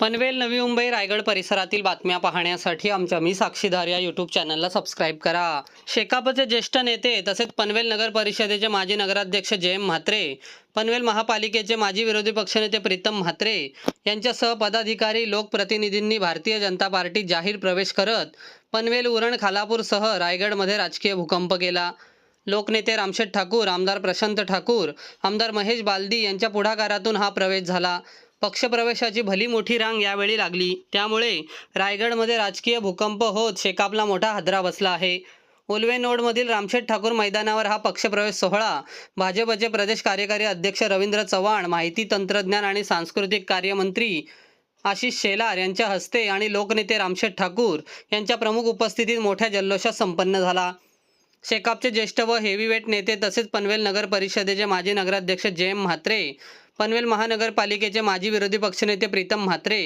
पनवेल नवी मुंबई रायगड परिसरातील बातम्या पाहण्यासाठी आमच्या मी साक्षीदार या यूट्यूब चॅनलला सबस्क्राईब करा. शेकापचे ज्येष्ठ नेते तसेच पनवेल नगर परिषदेचे माजी नगराध्यक्ष जयम म्हात्रे पनवेल महापालिकेचे माजी विरोधी पक्षनेते प्रीतम म्हात्रे यांच्यासह पदाधिकारी लोकप्रतिनिधींनी भारतीय जनता पार्टीत जाहीर प्रवेश करत पनवेल उरण खालापूरसह रायगडमध्ये राजकीय भूकंप केला. लोकनेते रामशेठ ठाकूर आमदार प्रशांत ठाकूर आमदार महेश बालदी यांच्या पुढाकारातून हा प्रवेश झाला. पक्षप्रवेशाची भली मोठी रांग यावेळी लागली. त्यामुळे रायगडमध्ये राजकीय भूकंप होत शेकापला मोठा हादरा बसला आहे. उल्वे नोडमधील रामशेठ ठाकूर मैदानावर हा पक्षप्रवेश सोहळा. भाजपचे प्रदेश कार्यकारी अध्यक्ष रवींद्र चव्हाण माहिती तंत्रज्ञान आणि सांस्कृतिक कार्यमंत्री आशिष शेलार यांच्या हस्ते आणि लोकनेते रामशेठ ठाकूर यांच्या प्रमुख उपस्थितीत मोठ्या जल्लोषात संपन्न झाला. शेकापचे ज्येष्ठ व हेवीवेट नेते तसेच पनवेल नगर परिषदेचे माजी नगराध्यक्ष जयम म्हात्रे पनवेल महानगरपालिकेचे माजी विरोधी पक्षनेते प्रीतम म्हात्रे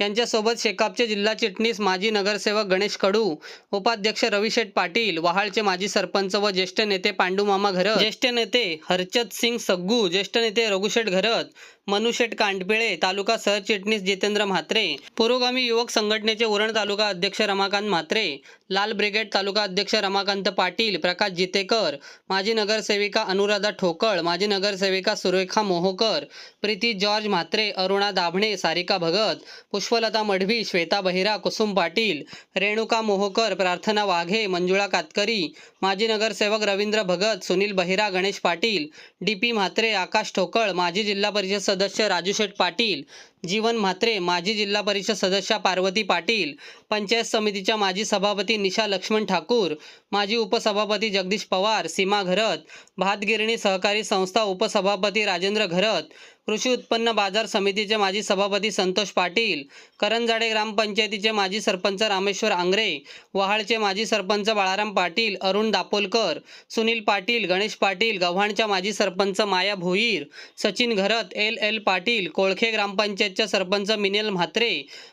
यांच्यासोबत शेकापचे जिल्हा चिटणीस माजी नगरसेवक गणेश कडू उपाध्यक्ष रविशेठ पाटील वहाळचे माजी सरपंच व ज्येष्ठ नेते पांडुमामा घरत ज्येष्ठ नेते हरचत सिंग सग्गू ज्येष्ठ नेते रघुशेठ घरत मनुशेठ कांडपिळे तालुका सरचिटणीस जितेंद्र म्हात्रे पुरोगामी युवक संघटनेचे उरण तालुका अध्यक्ष रमाकांत म्हात्रे लाल ब्रिगेड तालुका अध्यक्ष रमाकांत पाटील प्रकाश जितेकर माजी नगरसेविका अनुराधा ठोकळ माजी नगरसेविका सुरेखा मोहोकर प्रीती जॉर्ज म्हात्रे अरुणा दाभणे सारिका भगत पुष्पलता मढवी श्वेता बहिरा कुसुम पाटील रेणुका मोहोकर प्रार्थना वाघे मंजुळा कातकरी माजी नगरसेवक रवींद्र भगत सुनील बहिरा गणेश पाटील डी पी म्हात्रे आकाश ठोकळ माजी जिल्हा परिषद सदस्य राजू शेठ पाटील जीवन म्हात्रे माजी जिल्हा परिषद सदस्या पार्वती पाटील पंचायत समितीच्या माजी सभापती निशा लक्ष्मण ठाकूर माजी उपसभापती जगदीश पवार सीमा घरत भातगिरणी सहकारी संस्था उपसभापती राजेंद्र घरत कृषी उत्पन्न बाजार समितीचे माजी सभापती संतोष पाटील करंजाडे ग्रामपंचायतीचे माजी सरपंच रामेश्वर आंग्रे वहाळचे माजी सरपंच बाळाराम पाटील अरुण दापोलकर सुनील पाटील गणेश पाटील गव्हाणच्या माजी सरपंच माया भोईर सचिन घरत एल एल पाटील कोळखे ग्रामपंचायतच्या सरपंच मिनेल म्हात्रे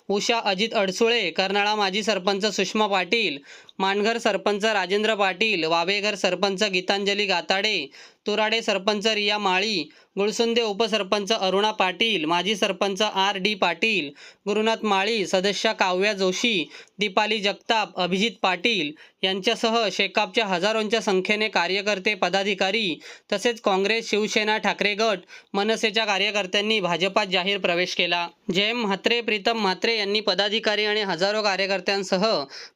उषा अजित अडसुळे कर्नाळा माजी सरपंच सुषमा पाटील मानघर सरपंच राजेंद्र पाटील वावेघर सरपंच गीतांजली गाताडे तुराडे सरपंच रिया माळी गुळसुंदे उपसरपंच अरुणा पाटील माजी सरपंच आर डी पाटील गुरुनाथ माळी सदस्या काव्या जोशी दीपाली जगताप अभिजित पाटील यांच्यासह शेकापच्या हजारोंच्या संख्येने कार्यकर्ते पदाधिकारी तसेच काँग्रेस शिवसेना ठाकरे गट मनसेच्या कार्यकर्त्यांनी भाजपात जाहीर प्रवेश केला. जयम म्हात्रे प्रीतम म्हात्रे यांनी पदाधिकारी आणि हजारो कार्यकर्त्यांसह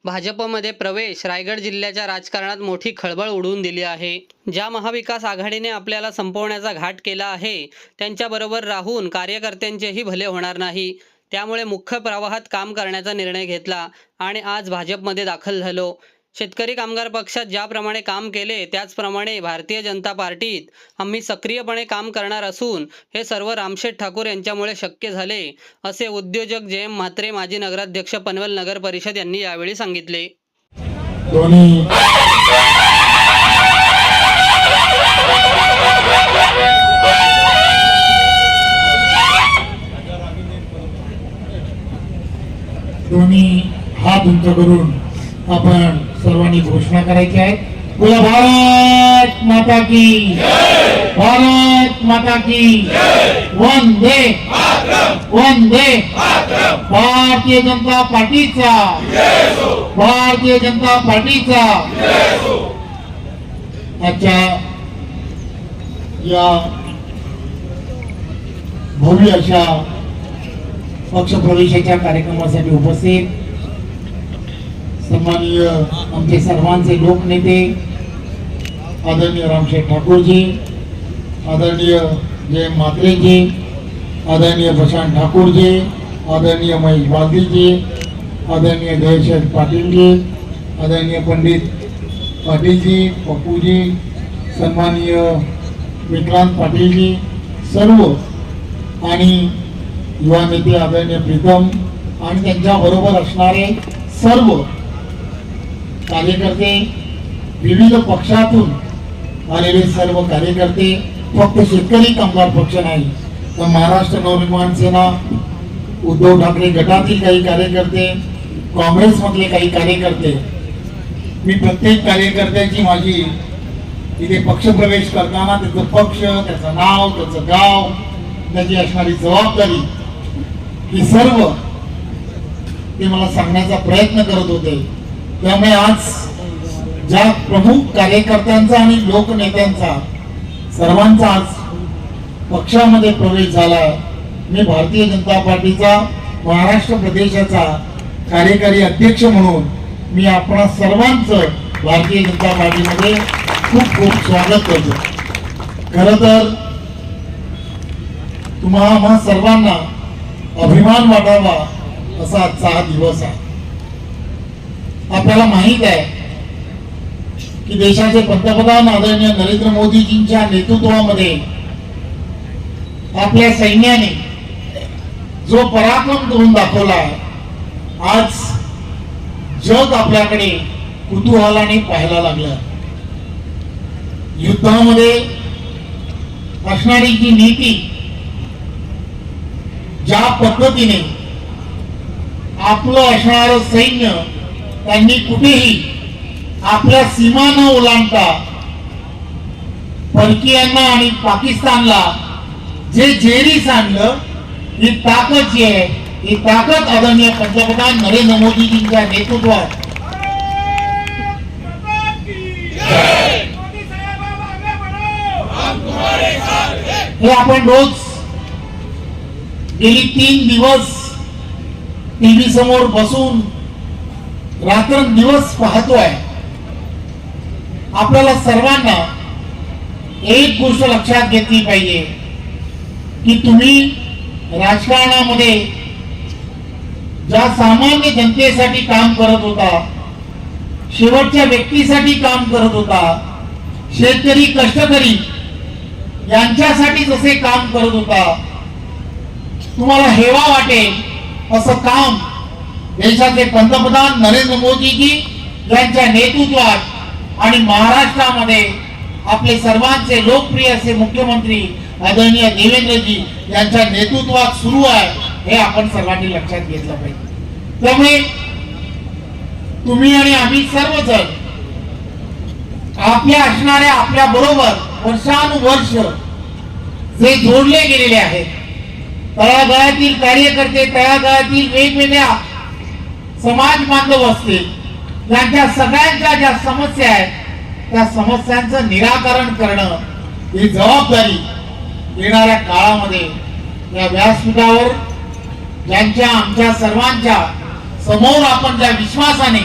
भाजपमध्ये प्र प्रवेश रायगड जिल्ह्याच्या राजकारणात मोठी खळबळ उडवून दिली आहे. ज्या महाविकास आघाडीने आपल्याला संपवण्याचा घाट केला आहे त्यांच्याबरोबर राहून कार्यकर्त्यांचेही भले होणार नाही. त्यामुळे मुख्य प्रवाहात काम करण्याचा निर्णय घेतला आणि आज भाजपमध्ये दाखल झालो. शेतकरी कामगार पक्षात ज्याप्रमाणे काम केले त्याचप्रमाणे भारतीय जनता पार्टीत आम्ही सक्रियपणे काम करणार असून हे सर्व रामशेठ ठाकूर यांच्यामुळे शक्य झाले असे उद्योजक जयम म्हात्रे माजी नगराध्यक्ष पनवेल नगर परिषद यांनी यावेळी सांगितले. दोन्ही दोन्ही हात उंच करून आपण सर्वांनी घोषणा करायची आहे बोला भारत माता की भारत माता की वंदे वंदे भारतीय जनता पार्टीचा। भारतीय जनता पार्टीचा। आजच्या या भव्य अशा पक्षप्रवेशाच्या कार्यक्रमासाठी उपस्थित सन्माननीय आमचे सर्वांचे लोकनेते आदरणीय रामशेठ ठाकूरजी आदरणीय जय म्हात्रेजी आदरणीय प्रशांत ठाकूरजी आदरणीय महेश बालदीजी आदरणीय जयशेठ पाटीलजी आदरणीय पंडित पाटीलजी पप्पूजी सन्माननीय विक्रांत पाटीलजी सर्व आणि युवा नेते आदरणीय प्रीतम आणि त्यांच्या बरोबर असणारे सर्व कार्यकर्ते विविध पक्षातून आलेले सर्व कार्यकर्ते फक्त शेतकरी कामगार पक्ष नाही तर महाराष्ट्र नवनिर्माण सेना उद्धव ठाकरे गटातील काही कार्यकर्ते काँग्रेसमधले काही कार्यकर्ते मी प्रत्येक कार्यकर्त्याची माझी तिथे पक्षप्रवेश करताना त्याचं पक्ष त्याचं नाव त्याचं गाव त्याची असणारी जबाबदारी ही सर्व ते मला सांगण्याचा प्रयत्न करत होते. त्यामुळे आज ज्या प्रमुख कार्यकर्त्यांचा आणि लोकनेत्यांचा सर्वांचा आज पक्षामध्ये प्रवेश झाला. मी भारतीय जनता पार्टीचा महाराष्ट्र प्रदेशाचा कार्यकारी अध्यक्ष म्हणून मी आपणा सर्वांचं भारतीय जनता पार्टीमध्ये खूप खूप स्वागत करतो. खरं तर तुम्हा सर्वांना अभिमान वाटावा असा आजचा हा दिवस आहे. आपल्याला माहीत आहे की देशाचे पंतप्रधान आदरणीय नरेंद्र मोदीजींच्या नेतृत्वामध्ये आपल्या सैन्याने जो पराक्रम करून दाखवला आहे आज जग आपल्याकडे कुतूहलाने पाहायला लागलं. युद्धामध्ये असणारी जी नीती ज्या पद्धतीने आपलं असणार सैन्य त्यांनी कुठेही आपल्या सीमा न ओलांडता परकीयांना आणि पाकिस्तानला जे जेरी सांगलं ही ताकद जी आहे ही ताकद आदरणीय पंतप्रधान नरेंद्र मोदीजींच्या नेतृत्वात. मोदी हे आपण रोज गेली तीन दिवस टीव्ही समोर बसून रात्रंदिवस पाहतोय. आपल्याला सर्वांना एक गोष्ट लक्षात घेतली पाहिजे. की तुम्ही राजकारणामध्ये ज्या सामान्य जनतेसाठी काम करत होता शेवटच्या व्यक्तीसाठी काम करत होता शेतकरी कष्टकरी यांच्यासाठी जसे काम करत होता तुम्हाला हेवा वाटेल असं काम देशाचे पंतप्रधान नरेंद्र मोदीजी यांच्या नेतृत्वात आणि महाराष्ट्रामध्ये आपले सर्वांचे लोकप्रिय असे मुख्यमंत्री आदरणीय देवेंद्रजी यांच्या नेतृत्वात सुरू आहे हे आपण सर्वांनी लक्षात घेतलं पाहिजे. त्यामुळे तुम्ही आणि आम्ही सर्वजण आपल्या असणाऱ्या आपल्या बरोबर वर्षानुवर्ष जे जोडले गेलेले आहेत तळागाळातील कार्यकर्ते तळागाळातील वेगवेगळ्या समाज बांधव असतील त्यांच्या सगळ्यांच्या ज्या समस्या आहेत त्या समस्यांचं निराकरण करणं ही जबाबदारी येणाऱ्या काळामध्ये या व्यासपीठावर ज्यांच्या आमच्या सर्वांच्या समोर आपण ज्या विश्वासाने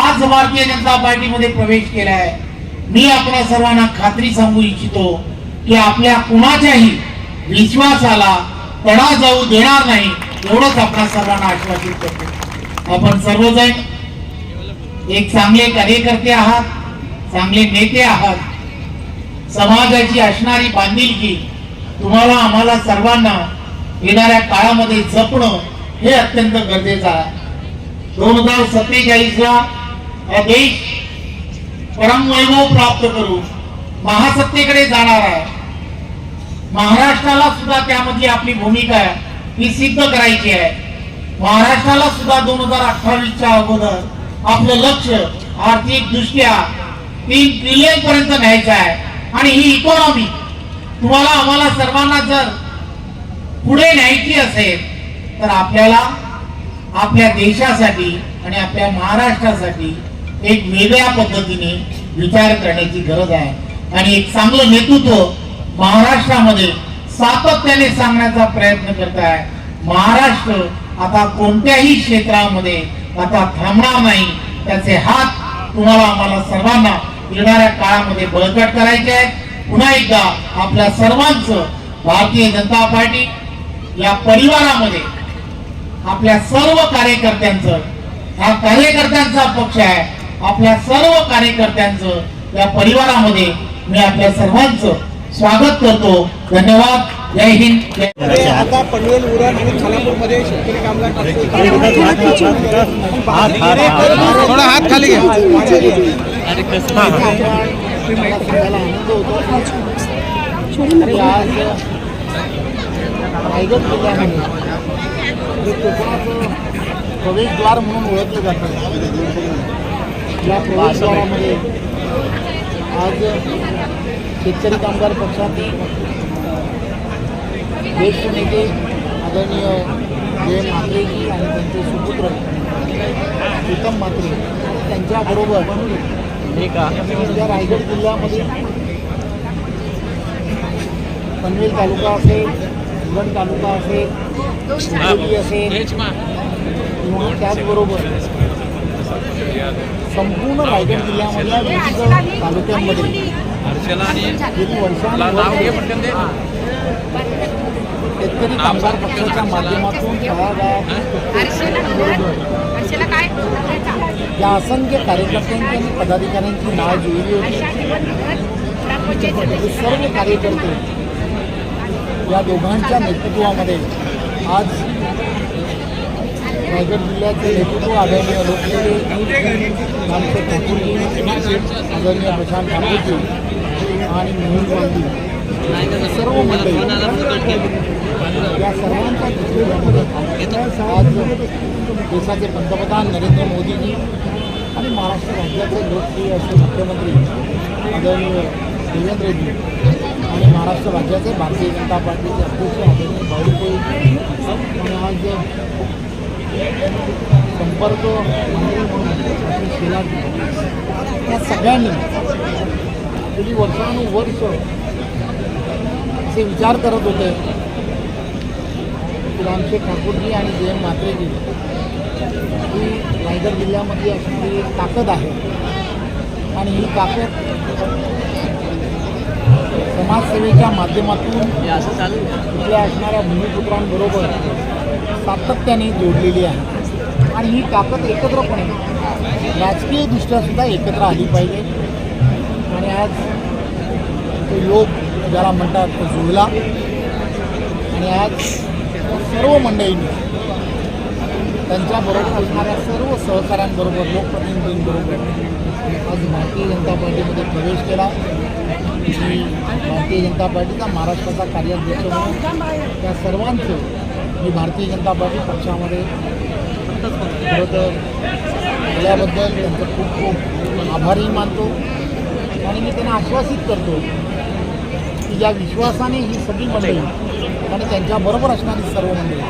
आज भारतीय जनता पार्टीमध्ये प्रवेश केला आहे मी आपल्या सर्वांना खात्री सांगू इच्छितो की आपल्या कुणाच्याही विश्वासाला तडा जाऊ देणार नाही एवढंच आपल्या सर्वांना आश्वासित करतो. आपण सर्वजण एक चांगले कार्यकर्ते आहात चांगले नेते आहात. समाजाची असणारी बांधिलकी तुम्हाला आम्हाला सर्वांना येणाऱ्या काळामध्ये जपणं हे अत्यंत गरजेचं आहे. दोन हजार सत्तेचाळीसला हा देश परमवैभव प्राप्त करून महासत्तेकडे जाणार आहे. महाराष्ट्राला सुद्धा त्यामध्ये आपली भूमिका आहे. ती सिद्ध करायची आहे. महाराष्ट्राला सुद्धा दोन हजार अठ्ठावीसच्या अगोदर आपलं लक्ष आर्थिक दृष्ट्या तीन ट्रिलियन पर्यंत न्यायचं आहे. आणि ही इकॉनॉमी तुम्हाला आम्हाला सर्वांना जर पुढे न्यायची असेल तर आपल्याला आपल्या देशासाठी आणि आपल्या महाराष्ट्रासाठी एक वेगळ्या पद्धतीने विचार करण्याची गरज आहे. आणि एक चांगलं नेतृत्व महाराष्ट्रामध्ये सातत्याने सांगण्याचा प्रयत्न करत आहे महाराष्ट्र आता कोणत्याही क्षेत्रामध्ये आता थांबणार नाही. त्याचे हात तुम्हाला आम्हाला सर्वांना येणाऱ्या काळामध्ये बळकट करायचे आहेत. पुन्हा एकदा आपल्या सर्वांचं भारतीय जनता पार्टी या परिवारामध्ये आपल्या सर्व कार्यकर्त्यांचं हा कार्यकर्त्यांचा पक्ष आहे आपल्या सर्व कार्यकर्त्यांचं या परिवारामध्ये मी आपल्या सर्वांचं स्वागत करतो. धन्यवाद. जय हिंद. जय आता पनवेल उरण आणि खानापूरमध्ये शेतकरी कामगार थोडा हात खाली घ्या. कोकणाचं प्रवेशद्वार म्हणून ओळखलं जातं. आज शेतकरी कामगार पक्षातील ज्येष्ठ नेते आदरणीय जय म्हात्रेजी आणि त्यांचे सुपुत्र प्रीतम म्हात्रे त्यांच्याबरोबर या रायगड जिल्ह्यामध्ये पनवेल तालुका असेल गड तालुका असेल असेल किंवा त्याचबरोबर संपूर्ण रायगड जिल्ह्यामधल्या विविध तालुक्यांमध्ये गेली वर्षानुवर्षे शेतकरी कामगार पक्षाच्या माध्यमातून काय? या असंख्य कार्यकर्त्यांची आणि पदाधिकाऱ्यांची नाव जुळली होती. सर्व कार्यकर्ते या दोघांच्या नेतृत्वामध्ये आज रायगड जिल्ह्याचे नेतृत्व आदरणीय लोकनेते आमचे ठाकूरजी आदरणीय प्रशांत ठाकूरजी आणि मोहन गांधी. सर्व मंडळी या सर्वांच्या आज देशाचे पंतप्रधान नरेंद्र मोदीजी आणि महाराष्ट्र राज्याचे लोकप्रिय असे मुख्यमंत्री आदरणीय देवेंद्रजी आणि महाराष्ट्र राज्याचे भारतीय जनता पार्टीचे अध्यक्ष आदरणीय भाऊभाई आणि आज संपर्क मंत्री या सगळ्यांनी गेली वर्षानुवर्ष असे विचार करत होते. रामशेठ ठाकूरजी आणि जयंत म्हात्रेजी. ही रायगड जिल्ह्यामध्ये असणारी एक ताकद आहे. आणि ही ताकद समाजसेवेच्या माध्यमातून इथल्या असणाऱ्या भूमिपुत्रांबरोबर सातत्याने जोडलेली आहे. आणि ही ताकद एकत्रपणे राजकीयदृष्ट्या सुद्धा एकत्र आली पाहिजे. आणि आज तो योग ज्याला म्हणतात तो जुळला आणि आज सर्व मंडळींनी त्यांच्याबरोबर असणाऱ्या सर्व सहकाऱ्यांबरोबर लोकप्रतिनिधींबरोबर आज भारतीय जनता पार्टीमध्ये प्रवेश केला. मी भारतीय जनता पार्टीचा महाराष्ट्राचा कार्याध्यक्ष म्हणून त्या सर्वांचं मी भारतीय जनता पार्टी पक्षामध्ये खरं तर आल्याबद्दल त्यांचं खूप खूप आभारही मानतो आणि मी त्यांना आश्वासित करतो की ज्या विश्वासाने ही सगळी मंडळी आणि त्यांच्याबरोबर असणारी सर्व मंडळी.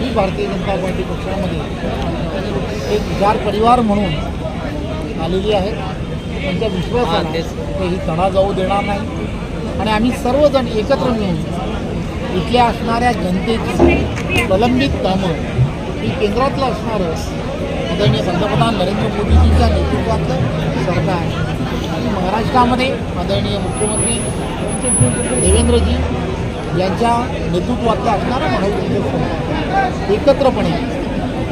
ही भारतीय जनता पार्टी पक्षामध्ये एक विचार परिवार म्हणून आलेली आहे. त्यांच्या विश्वासाला ते ही तडा जाऊ देणार नाही. आणि आम्ही सर्वजण एकत्र मिळून इथल्या असणाऱ्या जनतेची प्रलंबित कामं ही केंद्रातलं असणारं आदरणीय पंतप्रधान नरेंद्र मोदीजींच्या नेतृत्वातलं सरकार आणि महाराष्ट्रामध्ये आदरणीय मुख्यमंत्री देवेंद्रजी यांच्या नेतृत्वातलं असणारं महायुतीचं एकत्रपणे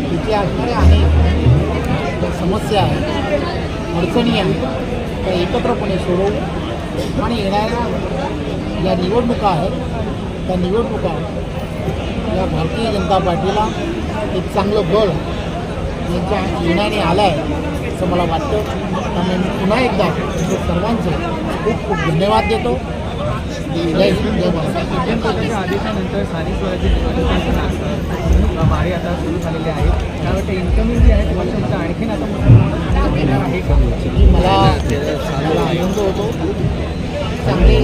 तिथे असणाऱ्या अनेक ज्या समस्या आहेत अडचणी आहेत त्या एकत्रपणे सोडवू आणि येणाऱ्या ज्या निवडणुका आहेत त्या निवडणुका या भारतीय जनता पार्टीला एक चांगलं बळ यांच्या येण्याने आलं आहे असं मला वाटतं. त्यामुळे मी पुन्हा एकदा सर्वांचे खूप खूप धन्यवाद देतो. जय हिंद आदेशानंतर स्थानिक स्वराज्य आता सुरू झालेले आहेत त्यावेळी इन्कमिंग जे. आहे त्याच्यामध्ये आणखीन आता येणार आहे का मला मला आनंद होतो चांगली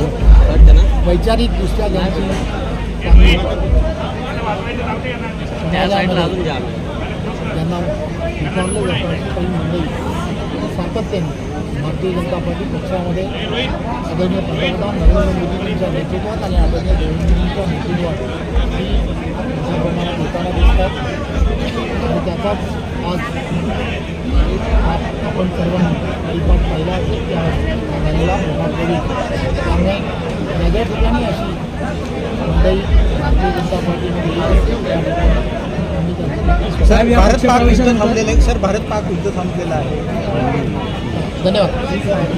वैचारिकदृष्ट्या ज्यांची चांगली समाजामध्ये विचारलं जातं. काही मंडळी सातत्याने भारतीय जनता पार्टी पक्षामध्ये आदरणीय पंतप्रधान नरेंद्र मोदीजींच्या नेतृत्वात आणि आदरणीय देवेंद्रजींच्या नेतृत्वात ही मोठ्या प्रमाणात येताना दिसतात. आणि त्याचाच आज आप- आपण सर्वांनी परिपाठ पाहिला असेल की आज झालेला प्रभाव पडली त्यामुळे वेगळ्या ठिकाणी अशी मंडळी भारतीय जनता पार्टीमध्ये असेल त्या ठिकाणी सर भारत पाक युद्ध थांबलेलं आहे सर भारत पाक युद्ध थांबलेलं आहे. धन्यवाद